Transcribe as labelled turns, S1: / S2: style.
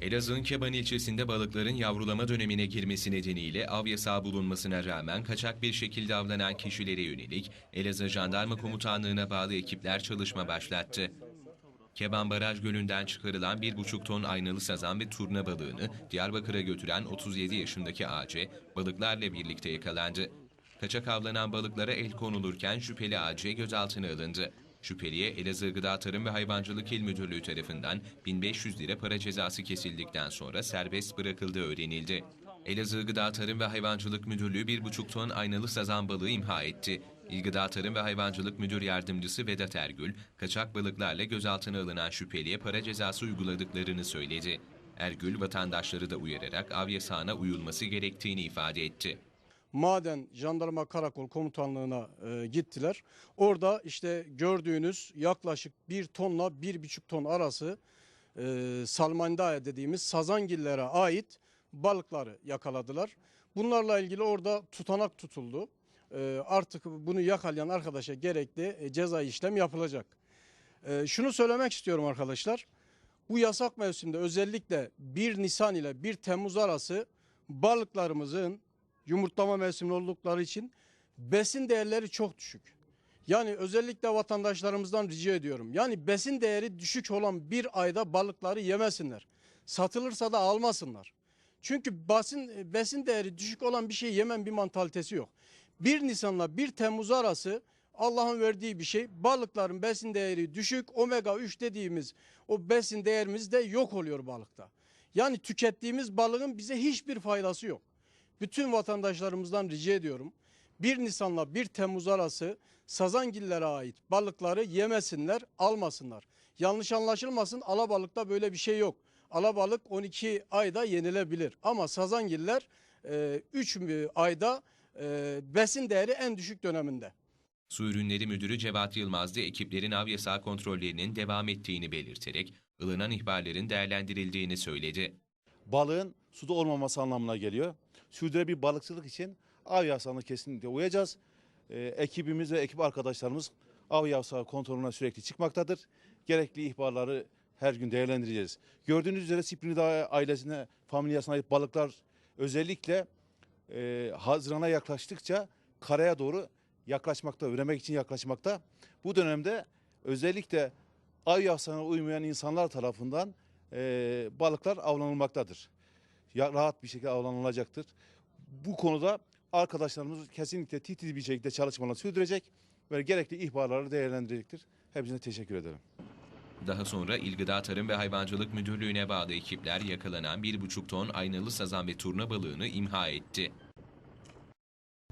S1: Elazığ'ın Keban ilçesinde balıkların yavrulama dönemine girmesi nedeniyle av yasağı bulunmasına rağmen kaçak bir şekilde avlanan kişilere yönelik Elazığ Jandarma Komutanlığı'na bağlı ekipler çalışma başlattı. Keban Baraj Gölü'nden çıkarılan 1,5 ton aynalı sazan ve turna balığını Diyarbakır'a götüren 37 yaşındaki AC balıklarla birlikte yakalandı. Kaçak avlanan balıklara el konulurken şüpheli AC gözaltına alındı. Şüpheliye Elazığ Gıda Tarım ve Hayvancılık İl Müdürlüğü tarafından 1500 lira para cezası kesildikten sonra serbest bırakıldığı öğrenildi. Elazığ Gıda Tarım ve Hayvancılık Müdürlüğü 1,5 ton aynalı sazan balığı imha etti. İl Gıda Tarım ve Hayvancılık Müdür Yardımcısı Vedat Ergül, kaçak balıklarla gözaltına alınan şüpheliye para cezası uyguladıklarını söyledi. Ergül vatandaşları da uyararak av yasağına uyulması gerektiğini ifade etti.
S2: Maden Jandarma Karakol Komutanlığı'na e, gittiler. Orada işte gördüğünüz yaklaşık 1 tonla 1,5 ton arası e, salmandaya dediğimiz sazangillere ait balıkları yakaladılar. Bunlarla ilgili orada tutanak tutuldu. E, artık bunu yakalayan arkadaşa gerekli e, ceza işlem yapılacak. E, şunu söylemek istiyorum arkadaşlar. Bu yasak mevsimde özellikle 1 Nisan ile 1 Temmuz arası balıklarımızın yumurtlama mevsimi oldukları için besin değerleri çok düşük. Yani özellikle vatandaşlarımızdan rica ediyorum. Yani besin değeri düşük olan bir ayda balıkları yemesinler. Satılırsa da almasınlar. Çünkü besin, besin değeri düşük olan bir şey yemen bir mantalitesi yok. 1 Nisan'la 1 Temmuz arası Allah'ın verdiği bir şey. Balıkların besin değeri düşük. Omega 3 dediğimiz o besin değerimiz de yok oluyor balıkta. Yani tükettiğimiz balığın bize hiçbir faydası yok. Bütün vatandaşlarımızdan rica ediyorum. 1 Nisan'la 1 Temmuz arası sazangillere ait balıkları yemesinler, almasınlar. Yanlış anlaşılmasın alabalıkta böyle bir şey yok. Alabalık 12 ayda yenilebilir ama sazangiller 3 ayda e, besin değeri en düşük döneminde.
S1: Su Ürünleri Müdürü Cevat Yılmaz da ekiplerin av yasağı kontrollerinin devam ettiğini belirterek ılınan ihbarların değerlendirildiğini söyledi.
S3: balığın suda olmaması anlamına geliyor. Sürdürülebilir balıkçılık için av yasağına kesinlikle uyacağız. Ee, ekibimiz ve ekip arkadaşlarımız av yasağı kontrolüne sürekli çıkmaktadır. Gerekli ihbarları her gün değerlendireceğiz. Gördüğünüz üzere Siprinida ailesine, familyasına ait balıklar özellikle e, Haziran'a yaklaştıkça karaya doğru yaklaşmakta, üremek için yaklaşmakta. Bu dönemde özellikle av yasağına uymayan insanlar tarafından e, balıklar avlanılmaktadır. Rahat bir şekilde avlanılacaktır. Bu konuda arkadaşlarımız kesinlikle titiz bir şekilde çalışmalarını sürdürecek ve gerekli ihbarları değerlendirecektir. Hepsine teşekkür ederim.
S1: Daha sonra İl Gıda Tarım ve Hayvancılık Müdürlüğü'ne bağlı ekipler yakalanan 1,5 ton aynalı sazan ve turna balığını imha etti.